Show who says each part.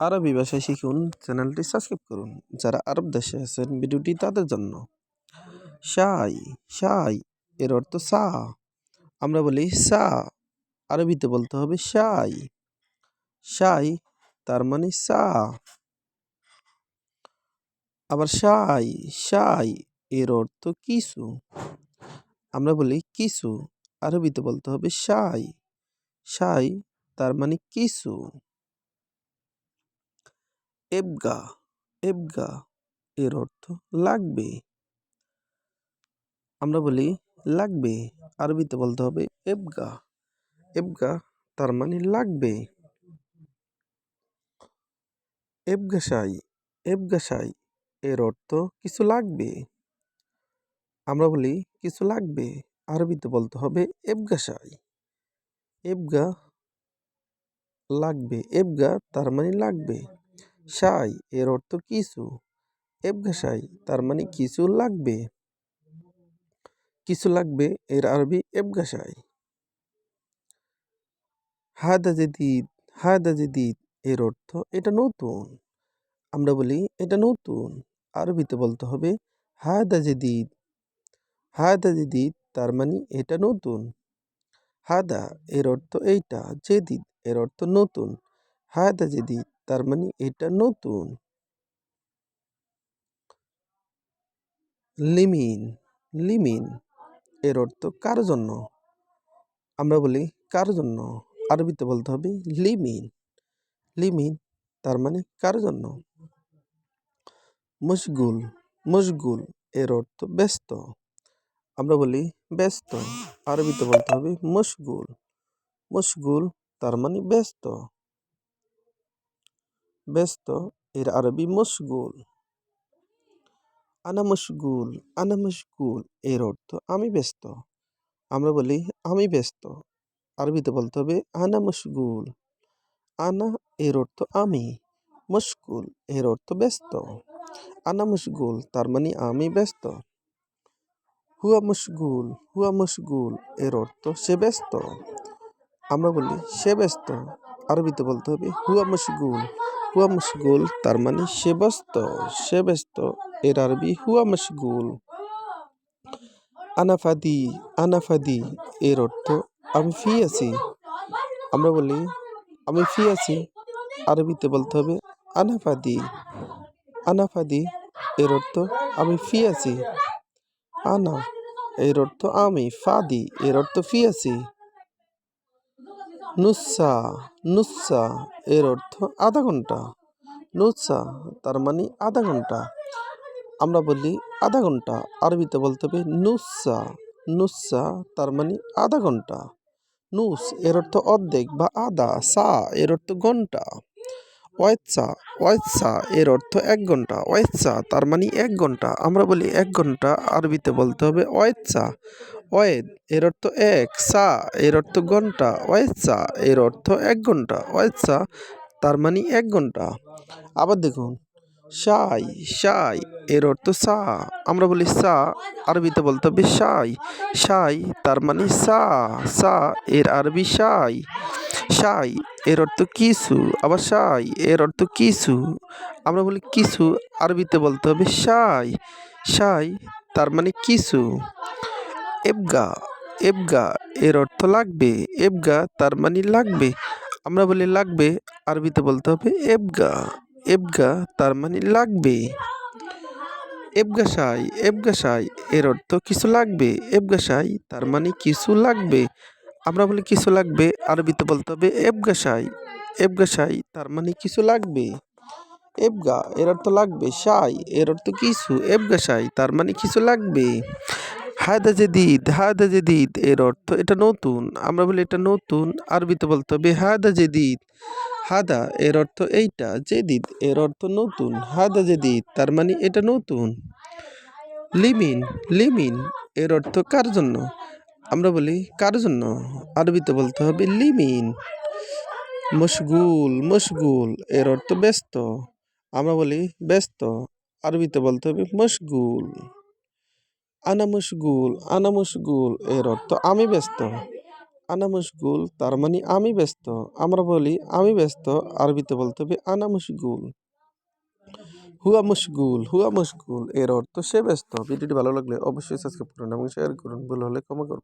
Speaker 1: আরবি ভাষায় শিখুন, চ্যানেলটি সাবস্ক্রাইব করুন। যারা আরব দেশে আছেন, ভিডিওটি তাদের জন্য। সাই সাই, এর অর্থ সা। আমরা বলি সা। আরবিতে বলতে হবে সাই। সাই, তার মানে সা। আবার সাই সাই, এর অর্থ কিছু। আমরা বলি কিছু। আরবিতে বলতে হবে সাই। সাই, তার মানে কিছু। এবগা এবগা এর অর্থ লাগবে। আমরা বলি লাগবে, আরবিতে বলতে হবে এবগা। এবগা তার মানে লাগবে। এবগাসাই এবগাসাই এর অর্থ কিছু লাগবে। আমরা বলি কিছু লাগবে, আরবিতে বলতে হবে এবগাসাই এবগা লাগবে, এবগা তার মানে লাগবে। সাই, এর অর্থ কিছু। এবগা সাই, তার মানে কিছু লাগবে। কিছু লাগবে, এর আরবি এবগা সাই। হাদা জেদিদ হাদা জেদিদ, এর অর্থ এটা নতুন। আমরা বলি এটা নতুন। আরবিতে বলতে হবে হাদা জেদিদ। হাদা জেদিদ, তার মানে এটা নতুন। হাদা, এর অর্থ এইটা। জেদিদ, এর অর্থ নতুন। হাদা জেদিদ তার মানে এটা নতুন। লিমিন লিমিন এর অর্থ কার জন্য? আমরা বলি কার জন্য? আরবিতে বলতে হবে লিমিন। লিমিন তার মানে কার জন্য? মশগুল মশগুল এর অর্থ ব্যস্ত। আমরা বলি ব্যস্ত। আরবিতে বলতে হবে মশগুল। মশগুল তার মানে ব্যস্ত। ব্যস্ত এর আরবি মশগুল আনা মশগুল আনা মশগুল এর অর্থ আমি ব্যস্ত আমরা বলি আমি ব্যস্ত আরবিতে বলতে হবে আনা মশগুল আনা এর অর্থ আমি মশগুল এর অর্থ ব্যস্ত আনা মশগুল তার মানে আমি ব্যস্ত হুয়া মশগুল হুয়া মশগুল এর অর্থ সে ব্যস্ত আমরা বলি সে ব্যস্ত আরবিতে বলতে হবে হুয়া মশগুল হুয়া মশগুল তার মানে সে ব্যস্ত সে ব্যস্ত এর আরবি হুয়া মশগুল আনাফাদি আনাফাদি এর অর্থ আমি ফি আছি আমরা বলি আমি ফি আছি আরবিতে বলতে হবে আনাফাদি আনাফাদি এর অর্থ আমি ফি আছি আনা এর অর্থ আমি ফাদি এর অর্থ ফি আছি নুসা নুসা এর অর্থ আধা ঘণ্টা। নুৎসা তার মানে আধা ঘণ্টা। আমরা বলি আধা ঘণ্টা। আরবিতে বলতে হবে নুসা নুসা তার মানে আধা ঘণ্টা। নুস এর অর্থ অর্ধেক বা আধা সা এর অর্থ ঘণ্টা। ওয়েৎসা ওয়েৎসা এর অর্থ এক ঘণ্টা। ওয়েৎসা তার মানে এক ঘণ্টা। আমরা বলি এক ঘণ্টা আরবিতে বলতে হবে ওয়েৎসা ওয়েদ এর অর্থ এক, সা এর অর্থ ঘণ্টা। ওয়েৎসা এর অর্থ এক ঘণ্টা। ওয়েৎসা তার মানে এক ঘণ্টা। আবার দেখুন, সাই সাই এর অর্থ সা। আমরা বলি সা, আরবিতে বলতে হবে সাই। সাই তার মানে সা সা এর আরবি সাই। সাই, এর অর্থ কিছু। আবার সাই, এর অর্থ কিছু। আমরা বলি কিছু, আরবিতে বলতে হবে সাই। সাই, তার মানে কিছু। এবগা এবগা, এর অর্থ লাগবে। এবগা, তার মানে লাগবে। আমরা বলি লাগবে, আরবিতে বলতে হবে এবগা। এবগা, তার মানে লাগবে। এবগাসাই এবগাসাই এর অর্থ কিছু লাগবে। এবগাসাই তার মানে কিছু লাগবে। আমরা বলি কিছু লাগবে, আরবিতে বলতে হবে এবগাসাই এবগাসাই তার মানে কিছু লাগবে। এবগা এর অর্থ লাগবে, সাই, এর অর্থ কিছু। এবগাসাই তার মানে কিছু লাগবে। হায়দা জেদিদ হায়দা জেদিদ, এর অর্থ এটা নতুন। আমরা বলি এটা নতুন, আরবিতে বলতে হবে হায়দা জেদিদ। হাদা এর অর্থ এইটা, জেদিদ, এর অর্থ নতুন। হাদা জেদিদ তার মানে এটা নতুন। লিমিন লিমিন, এর অর্থ কার জন্য? আমরা বলি, কার জন্য? আরবিতে বলতে হবে, লিমিন। মশগুল মশগুল, এর অর্থ ব্যস্ত। আমরা বলি, ব্যস্ত। আরবিতে বলতে হবে, মশগুল। আনা মশগুল আনা মশগুল, এর অর্থ আমি ব্যস্ত। আনা মুশগুল, তার মানে আমি ব্যস্ত। আমরা বলি, আমি ব্যস্ত। আরবিতে বলতে হবে, আনা মুশগুল। হুয়া মুশগুল হুয়া মুশগুল, এর অর্থ সে ব্যস্ত। ভিডিওটি ভালো লাগলে অবশ্যই সাবস্ক্রাইব করুন এবং শেয়ার করুন। ভুল হলে ক্ষমা করুন।